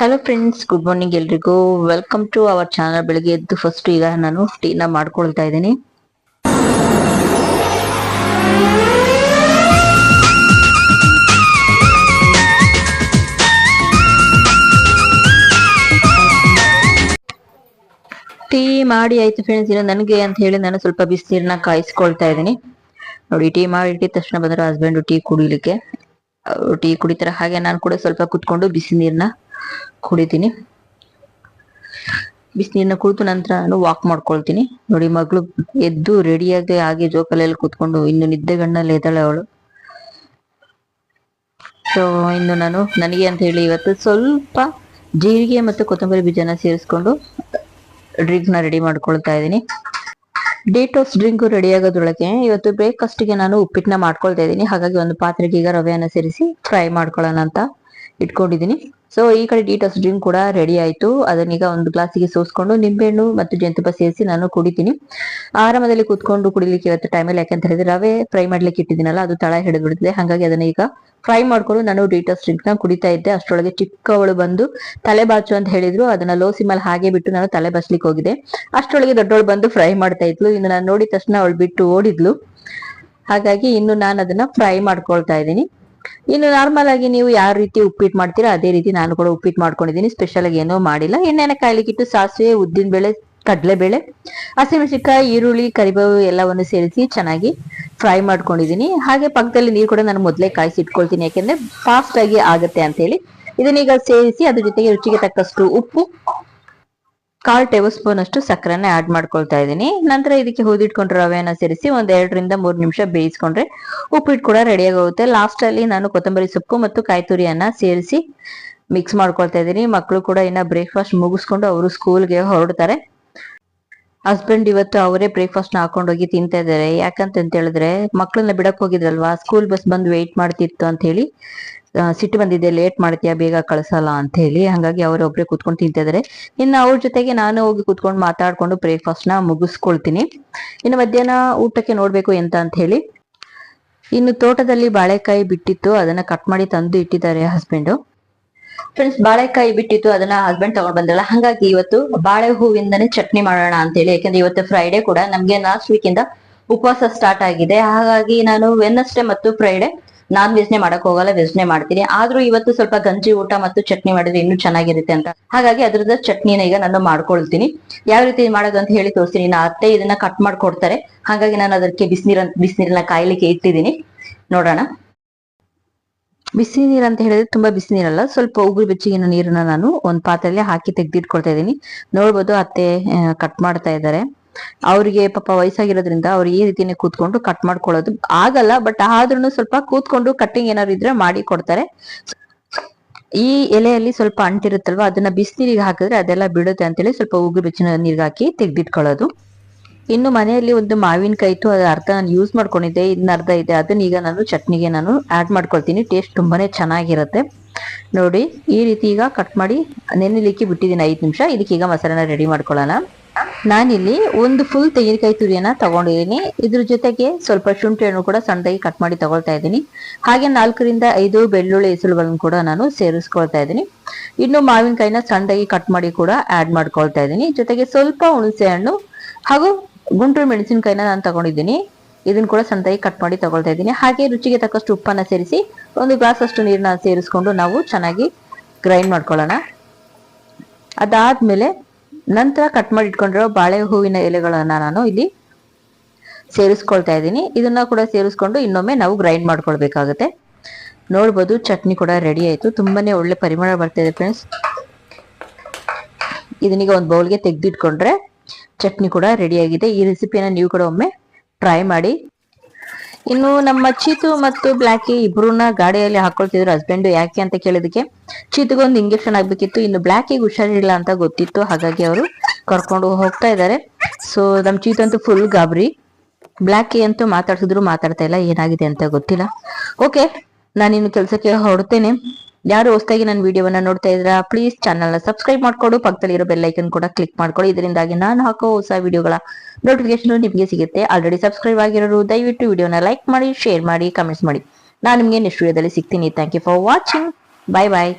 Hello friends good morning ಎಲ್ರಿಗೂ. Welcome to our channel ಬೆಳಿಗ್ಗೆ ಎದ್ದು ಫಸ್ಟ್ ಈಗ ನಾನು ಟೀನ ಮಾಡ್ಕೊಳ್ತಾ ಇದ್ದೀನಿ. ಟೀ ಮಾಡಿ ಆಯ್ತು ಫ್ರೆಂಡ್ಸ್ ಇನ್ನು ನನಗೆ ಅಂತ ಹೇಳಿ ನಾನು ಸ್ವಲ್ಪ ಬಿಸಿನೀರನ್ನ ಕಾಯಿಸ್ಕೊಳ್ತಾ ಇದ್ದೀನಿ. ನೋಡಿ ಟೀ ಮಾಡಿ ಇಟ್ಟಿದ ತಕ್ಷಣ ಬಂದ್ರೆ ಹಸ್ಬೆಂಡು ಟೀ ಕುಡಿಲಿಕ್ಕೆ. ಟೀ ಕುಡಿತಾರೆ, ಹಾಗೆ ನಾನು ಕೂಡ ಸ್ವಲ್ಪ ಕುತ್ಕೊಂಡು ಬಿಸಿ ನೀರ್ನ ಕುಡಿತೀನಿ. ಬಿಸಿನೀರ್ನ ಕುಡಿದು ನಂತರ ನಾನು ವಾಕ್ ಮಾಡ್ಕೊಳ್ತೀನಿ. ನೋಡಿ ಮಗಳು ಎದ್ದು ರೆಡಿಯಾಗಿ ಆಗಿ ಜೋಕಾಲೆಯಲ್ಲಿ ಕೂತ್ಕೊಂಡು ಇನ್ನು ನಿದ್ದೆಗಣ್ಣಲ್ಲಿ ಎದ್ದಾಳೆ ಅವಳು. ಸೊ ಇನ್ನು ನಾನು ನನಗೆ ಅಂತ ಹೇಳಿ ಇವತ್ತು ಸ್ವಲ್ಪ ಜೀರಿಗೆ ಮತ್ತು ಕೊತ್ತಂಬರಿ ಬೀಜನ ಸೇರಿಸ್ಕೊಂಡು ಡ್ರಿಂಕ್ನ ರೆಡಿ ಮಾಡ್ಕೊಳ್ತಾ ಇದ್ದೀನಿ. ಡೇಟೋಸ್ ಡ್ರಿಂಕ್ ರೆಡಿ ಆಗೋದ್ರೊಳಗೆ ಇವತ್ತು ಬ್ರೇಕ್ಫಾಸ್ಟ್ಗೆ ನಾನು ಉಪ್ಪಿಟ್ಟನ್ನ ಮಾಡ್ಕೊಳ್ತಾ ಇದ್ದೀನಿ. ಹಾಗಾಗಿ ಒಂದು ಪಾತ್ರೆಗೆ ಈಗ ರವೆಯನ್ನು ಸೇರಿಸಿ ಫ್ರೈ ಮಾಡ್ಕೊಳ್ಳೋಣ ಅಂತ ಇಟ್ಕೊಂಡಿದ್ದೀನಿ. ಸೊ ಈ ಕಡೆ ಡೀಟೋಸ್ ಡ್ರಿಂಕ್ ಕೂಡ ರೆಡಿ ಆಯ್ತು. ಅದನ್ನೀಗ ಒಂದು ಗ್ಲಾಸಿಗೆ ಸೋಸ್ಕೊಂಡು ನಿಂಬೆಹಣ್ಣು ಮತ್ತು ಜೇನುತುಪ್ಪ ಸೇರಿಸಿ ನಾನು ಕುಡಿತೀನಿ. ಆರಾಮದಲ್ಲಿ ಕೂತ್ಕೊಂಡು ಕುಡಿಲಿಕ್ಕೆ ಇವತ್ತು ಟೈಮಲ್ಲಿ ಯಾಕಂತ ಹೇಳಿದ್ರೆ ರವೆ ಫ್ರೈ ಮಾಡ್ಲಿಕ್ಕೆ ಇಟ್ಟಿದ್ದೀನಲ್ಲ, ಅದು ತಳ ಹಿಡಿದು ಬಿಡುತ್ತೆ ಹಾಗಾಗಿ ಅದನ್ನ ಈಗ ಫ್ರೈ ಮಾಡ್ಕೊಂಡು ನಾನು ಡೀಟೋಸ್ ಡ್ರಿಂಕ್ನ ಕುಡಿತಾ ಇದ್ದೆ. ಅಷ್ಟರೊಳಗೆ ಚಿಕ್ಕವಳು ಬಂದು ತಲೆ ಬಾಚು ಅಂತ ಹೇಳಿದ್ರು. ಅದನ್ನ ಲೋ ಸಿಮಲ್ ಹಾಗೆ ಬಿಟ್ಟು ನಾನು ತಲೆ ಬಸ್ಲಿಕ್ಕೆ ಹೋಗಿದೆ ಅಷ್ಟರೊಳಗೆ ದೊಡ್ಡವಳು ಬಂದು ಫ್ರೈ ಮಾಡ್ತಾ ಇದ್ಲು. ಇನ್ನು ನಾನು ನೋಡಿದ ತಕ್ಷಣ ಅವಳು ಬಿಟ್ಟು ಓಡಿದ್ಲು. ಹಾಗಾಗಿ ಇನ್ನು ನಾನು ಅದನ್ನ ಫ್ರೈ ಮಾಡ್ಕೊಳ್ತಾ ಇದ್ದೀನಿ. ಇನ್ನು ನಾರ್ಮಲ್ ಆಗಿ ನೀವು ಯಾವ ರೀತಿ ಉಪ್ಪಿಟ್ಟು ಮಾಡ್ತೀರಾ ಅದೇ ರೀತಿ ನಾನು ಕೂಡ ಉಪ್ಪಿಟ್ಟು ಮಾಡ್ಕೊಂಡಿದ್ದೀನಿ. ಸ್ಪೆಷಲ್ ಆಗಿ ಏನೋ ಮಾಡಿಲ್ಲ. ಎಣ್ಣೆನ ಕಾಯ್ಲಿಕ್ಕಿಟ್ಟು ಸಾಸಿವೆ, ಉದ್ದಿನ ಬೇಳೆ ಕಡಲೆಬೇಳೆ ಹಸಿಮೆಣಸಿನಕಾಯಿ, ಈರುಳ್ಳಿ, ಕರಿಬೇವು ಎಲ್ಲವನ್ನು ಸೇರಿಸಿ ಚೆನ್ನಾಗಿ ಫ್ರೈ ಮಾಡ್ಕೊಂಡಿದ್ದೀನಿ. ಹಾಗೆ ಪಕ್ಕದಲ್ಲಿ ನೀರು ಕೂಡ ನಾನು ಮೊದಲೇ ಕಾಯಿಸಿ ಇಟ್ಕೊಳ್ತೀನಿ. ಯಾಕೆಂದ್ರೆ ಫಾಸ್ಟ್ ಆಗಿ ಆಗುತ್ತೆ ಅಂತ ಹೇಳಿ ಇದನ್ನೀಗ ಸೇರಿಸಿ ಅದ್ರ ಜೊತೆಗೆ ರುಚಿಗೆ ತಕ್ಕಷ್ಟು ಉಪ್ಪು ಕಾಲ್ ಟೇಬಲ್ ಸ್ಪೂನ್ ಅಷ್ಟು ಸಕ್ಕರೆನ ಆಡ್ ಮಾಡ್ಕೊಳ್ತಾ ಇದ್ದೀನಿ. ನಂತರ ಇದಕ್ಕೆ ಹುದಿಟ್ಕೊಂಡು ರವೆನ ಸೇರಿಸಿ ಒಂದ್ ಎರಡರಿಂದ ಮೂರು ನಿಮಿಷ ಬೇಯಿಸ್ಕೊಂಡ್ರೆ ಉಪ್ಪಿಟ್ಟು ಕೂಡ ರೆಡಿ ಹೋಗುತ್ತೆ ಲಾಸ್ಟ್ ಅಲ್ಲಿ ನಾನು ಕೊತ್ತಂಬರಿ ಸೊಪ್ಪು ಮತ್ತು ಕಾಯಿ ತುರಿಯನ್ನ ಸೇರಿಸಿ ಮಿಕ್ಸ್ ಮಾಡ್ಕೊಳ್ತಾ ಇದ್ದೀನಿ. ಮಕ್ಕಳು ಕೂಡ ಇನ್ನ ಬ್ರೇಕ್ಫಾಸ್ಟ್ ಮುಗಿಸ್ಕೊಂಡು ಅವರು ಸ್ಕೂಲ್ಗೆ ಹೊರಡ್ತಾರೆ. ಹಸ್ಬೆಂಡ್ ಇವತ್ತು ಅವರೇ ಬ್ರೇಕ್ಫಾಸ್ಟ್ನ ಹಾಕೊಂಡು ಹೋಗಿ ತಿಂತಾ ಇದಾರೆ ಯಾಕಂತ ಹೇಳಿದ್ರೆ ಮಕ್ಕಳನ್ನ ಬಿಡಕ್ ಹೋಗಿದ್ರಲ್ವಾ? ಸ್ಕೂಲ್ ಬಸ್ ಬಂದು ವೇಟ್ ಮಾಡ್ತಿತ್ತು ಅಂತ ಹೇಳಿ ಸಿಟ್ಟು ಬಂದಿದೆ ಲೇಟ್ ಮಾಡ್ತೀಯಾ, ಬೇಗ ಕಳ್ಸಲ್ಲ ಅಂತ ಹೇಳಿ ಹಂಗಾಗಿ ಅವರೊಬ್ರೆ ಕುತ್ಕೊಂಡು ತಿಂತಾ ಇದಾರೆ ಇನ್ನು ಅವ್ರ ಜೊತೆಗೆ ನಾನು ಹೋಗಿ ಕುತ್ಕೊಂಡು ಮಾತಾಡ್ಕೊಂಡು ಬ್ರೇಕ್ಫಾಸ್ಟ್ನ ಮುಗಿಸ್ಕೊಳ್ತೀನಿ. ಇನ್ನು ಮಧ್ಯಾಹ್ನ ಊಟಕ್ಕೆ ನೋಡ್ಬೇಕು ಎಂತ ಅಂತ ಹೇಳಿ, ಇನ್ನು ತೋಟದಲ್ಲಿ ಬಾಳೆಕಾಯಿ ಬಿಟ್ಟಿತ್ತು, ಅದನ್ನ ಕಟ್ ಮಾಡಿ ತಂದು ಇಟ್ಟಿದ್ದಾರೆ ಹಸ್ಬೆಂಡ್ ಫ್ರೆಂಡ್ಸ್ ಬಾಳೆಕಾಯಿ ಬಿಟ್ಟಿತ್ತು, ಅದನ್ನ ಹಸ್ಬೆಂಡ್ ತಗೊಂಡ್ ಬಂದ್ರಲ್ಲ, ಹಂಗಾಗಿ ಇವತ್ತು ಬಾಳೆ ಹೂವಿಂದನೇ ಚಟ್ನಿ ಮಾಡೋಣ ಅಂತ ಹೇಳಿ ಯಾಕಂದ್ರೆ ಇವತ್ತು ಫ್ರೈಡೆ ಕೂಡ ನಮ್ಗೆ ಲಾಸ್ಟ್ ವೀಕ್ ಇಂದ ಉಪವಾಸ ಸ್ಟಾರ್ಟ್ ಆಗಿದೆ. ಹಾಗಾಗಿ ನಾನು ವೆನ್ಸ್ಡೇ ಮತ್ತು ಫ್ರೈಡೆ ನಾನ್ ವೆಜ್ನೆ ಮಾಡಕ್ ಹೋಗಲ್ಲ ವೆಜ್ನೆ ಮಾಡ್ತೀನಿ. ಆದ್ರೂ ಇವತ್ತು ಸ್ವಲ್ಪ ಗಂಜಿ ಊಟ ಮತ್ತು ಚಟ್ನಿ ಮಾಡಿದ್ರೆ ಇನ್ನೂ ಚೆನ್ನಾಗಿರುತ್ತೆ ಅಂತ. ಹಾಗಾಗಿ ಅದ್ರದ ಚಟ್ನಿನ ಈಗ ನಾನು ಮಾಡ್ಕೊಳ್ತೀನಿ. ಯಾವ ರೀತಿ ಮಾಡೋದು ಅಂತ ಹೇಳಿ ತೋರಿಸ್ತೀನಿ. ನಾ ಅತ್ತೆ ಇದನ್ನ ಕಟ್ ಮಾಡ್ಕೊಡ್ತಾರೆ. ಹಾಗಾಗಿ ನಾನು ಅದಕ್ಕೆ ಬಿಸಿನೀರ ಬಿಸಿನೀರನ್ನ ಕಾಯ್ಲಿಕ್ಕೆ ಇಟ್ಟಿದ್ದೀನಿ. ನೋಡೋಣ. ಬಿಸಿ ನೀರು ಅಂತ ಹೇಳಿದ್ರೆ ತುಂಬಾ ಬಿಸಿ ನೀರಲ್ಲ. ಸ್ವಲ್ಪ ಉಗುರು ಬೆಚ್ಚಗಿನ ನೀರನ್ನ ನಾನು ಒಂದ್ ಪಾತ್ರೆಯಲ್ಲಿ ಹಾಕಿ ತೆಗ್ದಿಟ್ಕೊಳ್ತಾ ಇದ್ದೀನಿ. ನೋಡ್ಬೋದು ಅತ್ತೆ ಕಟ್ ಮಾಡ್ತಾ ಇದ್ದಾರೆ. ಅವ್ರಿಗೆ ಪಾಪ ವಯಸ್ಸಾಗಿರೋದ್ರಿಂದ ಅವ್ರು ಈ ರೀತಿನೇ ಕೂತ್ಕೊಂಡು ಕಟ್ ಮಾಡ್ಕೊಳ್ಳೋದು ಆಗಲ್ಲ ಬಟ್ ಆದ್ರೂ ಸ್ವಲ್ಪ ಕೂತ್ಕೊಂಡು ಕಟ್ಟಿಂಗ್ ಏನಾದ್ರು ಇದ್ರೆ ಮಾಡಿ ಕೊಡ್ತಾರೆ. ಈ ಎಲೆಯಲ್ಲಿ ಸ್ವಲ್ಪ ಅಂಟಿರುತ್ತಲ್ವಾ, ಅದನ್ನ ಬಿಸಿನೀರಿಗೆ ಹಾಕಿದ್ರೆ ಅದೆಲ್ಲ ಬಿಡುತ್ತೆ ಅಂತೇಳಿ ಸ್ವಲ್ಪ ಉಗುರು ಬೆಚ್ಚಿನ ನೀರಿಗೆ ಹಾಕಿ ತೆಗ್ದಿಟ್ಕೊಳ್ಳೋದು. ಇನ್ನು ಮನೆಯಲ್ಲಿ ಒಂದು ಮಾವಿನಕಾಯಿ ಇತ್ತು, ಅದ್ರ ಅರ್ಧ ನಾನು ಯೂಸ್ ಮಾಡ್ಕೊಂಡಿದ್ದೆ ಇದನ್ನ ಅರ್ಧ ಇದೆ, ಅದನ್ನ ಈಗ ನಾನು ಚಟ್ನಿಗೆ ನಾನು ಆಡ್ ಮಾಡ್ಕೊಳ್ತೀನಿ ಟೇಸ್ಟ್ ತುಂಬಾನೇ ಚೆನ್ನಾಗಿರುತ್ತೆ. ನೋಡಿ, ಈ ರೀತಿ ಈಗ ಕಟ್ ಮಾಡಿ ನೆನೆಲಿಕ್ಕೆ ಬಿಟ್ಟಿದ್ದೀನಿ ಐದು ನಿಮಿಷ, ಇದಕ್ಕೆ ಈಗ ಮಸಾಲೆನ ರೆಡಿ ಮಾಡ್ಕೊಳ್ಳೋಣ. ನಾನಿಲ್ಲಿ ಒಂದು ಫುಲ್ ತೆಂಗಿನಕಾಯಿ ತುರಿಯನ್ನ ತಗೊಂಡಿದ್ದೀನಿ. ಇದ್ರ ಜೊತೆಗೆ ಸ್ವಲ್ಪ ಶುಂಠಿ ಹಣ್ಣು ಕೂಡ ಸಣ್ಣದಾಗಿ ಕಟ್ ಮಾಡಿ ತಗೊಳ್ತಾ ಇದ್ದೀನಿ. ಹಾಗೆ ನಾಲ್ಕರಿಂದ ಐದು ಬೆಳ್ಳುಳ್ಳಿ ಹೆಸರುಗಳನ್ನು ಕೂಡ ನಾನು ಸೇರಿಸ್ಕೊಳ್ತಾ ಇದ್ದೀನಿ. ಇನ್ನು ಮಾವಿನಕಾಯಿನ ಸಣ್ಣದಾಗಿ ಕಟ್ ಮಾಡಿ ಕೂಡ ಆಡ್ ಮಾಡ್ಕೊಳ್ತಾ ಇದ್ದೀನಿ. ಜೊತೆಗೆ ಸ್ವಲ್ಪ ಹುಣಸೆ ಹಣ್ಣು ಹಾಗೂ ಗುಂಟೂರು ಮೆಣಸಿನಕಾಯಿನ ನಾನು ತಗೊಂಡಿದ್ದೀನಿ. ಇದನ್ನ ಕೂಡ ಸಣ್ಣದಾಗಿ ಕಟ್ ಮಾಡಿ ತಗೊಳ್ತಾ ಇದ್ದೀನಿ. ಹಾಗೆ ರುಚಿಗೆ ತಕ್ಕಷ್ಟು ಉಪ್ಪನ್ನ ಸೇರಿಸಿ ಒಂದು ಗ್ಲಾಸ್ ಅಷ್ಟು ನೀರನ್ನ ಸೇರಿಸ್ಕೊಂಡು ನಾವು ಚೆನ್ನಾಗಿ ಗ್ರೈಂಡ್ ಮಾಡ್ಕೊಳ್ಳೋಣ. ಅದಾದ್ಮೇಲೆ ನಂತರ ಕಟ್ ಮಾಡಿ ಇಟ್ಕೊಂಡಿರೋ ಬಾಳೆ ಹೂವಿನ ಎಲೆಗಳನ್ನ ನಾನು ಇಲ್ಲಿ ಸೇರಿಸ್ಕೊಳ್ತಾ ಇದ್ದೀನಿ. ಇದನ್ನ ಕೂಡ ಸೇರಿಸ್ಕೊಂಡು ಇನ್ನೊಮ್ಮೆ ನಾವು ಗ್ರೈಂಡ್ ಮಾಡ್ಕೊಳ್ಬೇಕಾಗುತ್ತೆ. ನೋಡ್ಬೋದು ಚಟ್ನಿ ಕೂಡ ರೆಡಿ ಆಯ್ತು. ತುಂಬಾನೇ ಒಳ್ಳೆ ಪರಿಮಳ ಬರ್ತಾ ಇದೆ ಫ್ರೆಂಡ್ಸ್ ಇದನ್ನೀಗ ಒಂದು ಬೌಲ್ಗೆ ತೆಗೆದಿಟ್ಕೊಂಡ್ರೆ ಚಟ್ನಿ ಕೂಡ ರೆಡಿ ಆಗಿದೆ. ಈ ರೆಸಿಪಿನ ನೀವು ಕೂಡ ಒಮ್ಮೆ ಟ್ರೈ ಮಾಡಿ. ಇನ್ನು ನಮ್ಮ ಚೀತು ಮತ್ತು ಬ್ಲಾಕಿ ಇಬ್ರನ್ನ ಗಾಡಿಯಲ್ಲಿ ಹಾಕೊಳ್ತಿದ್ರು ಹಸ್ಬೆಂಡ್ ಯಾಕೆ ಅಂತ ಕೇಳಿದಕ್ಕೆ ಚೀತುಗೊಂದು ಇಂಜೆಕ್ಷನ್ ಆಗ್ಬೇಕಿತ್ತು. ಇನ್ನು ಬ್ಲಾಕಿಗೆ ಹುಷಾರಿಲ್ಲ ಅಂತ ಗೊತ್ತಿತ್ತು. ಹಾಗಾಗಿ ಅವರು ಕರ್ಕೊಂಡು ಹೋಗ್ತಾ ಇದ್ದಾರೆ. ಸೊ ನಮ್ಮ ಚೀತು ಅಂತೂ ಫುಲ್ ಗಾಬರಿ. ಬ್ಲ್ಯಾಕ್ ಅಂತೂ ಮಾತಾಡ್ಸಿದ್ರು, ಮಾತಾಡ್ತಾ ಇಲ್ಲ. ಏನಾಗಿದೆ ಅಂತ ಗೊತ್ತಿಲ್ಲ. ಓಕೆ ನಾನಿನ್ನು ಕೆಲಸಕ್ಕೆ ಹೊರಡ್ತೇನೆ. ಯಾರು ಹೊಸದಾಗಿ ನನ್ನ ವಿಡಿಯೋವನ್ನ ನೋಡ್ತಾ ಇದ್ದೀರಾ ಪ್ಲೀಸ್ ಚಾನಲ್ನ ಸಬ್ಸ್ಕ್ರೈಬ್ ಮಾಡ್ಕೊಡು. ಪಕ್ಕದಲ್ಲಿರೋ ಬೆಲ್ ಐಕನ್ ಕೂಡ ಕ್ಲಿಕ್ ಮಾಡ್ಕೊಳ್ಳಿ ಇದರಿಂದಾಗಿ ನಾನು ಹಾಕೋ ಹೊಸ ವಿಡಿಯೋಗಳ ನೋಟಿಫಿಕೇಶನ್ ನಿಮಗೆ ಸಿಗುತ್ತೆ. ಆಲ್ರೆಡಿ ಸಬ್ಸ್ಕ್ರೈಬ್ ಆಗಿರೋರು ದಯವಿಟ್ಟು ವಿಡಿಯೋನ ಲೈಕ್ ಮಾಡಿ ಶೇರ್ ಮಾಡಿ ಕಮೆಂಟ್ಸ್ ಮಾಡಿ. ನಾನು ನಿಮಗೆ ನೆಕ್ಸ್ಟ್ ವಿಡಿಯೋದಲ್ಲಿ ಸಿಗ್ತೀನಿ. Thank you for watching bye bye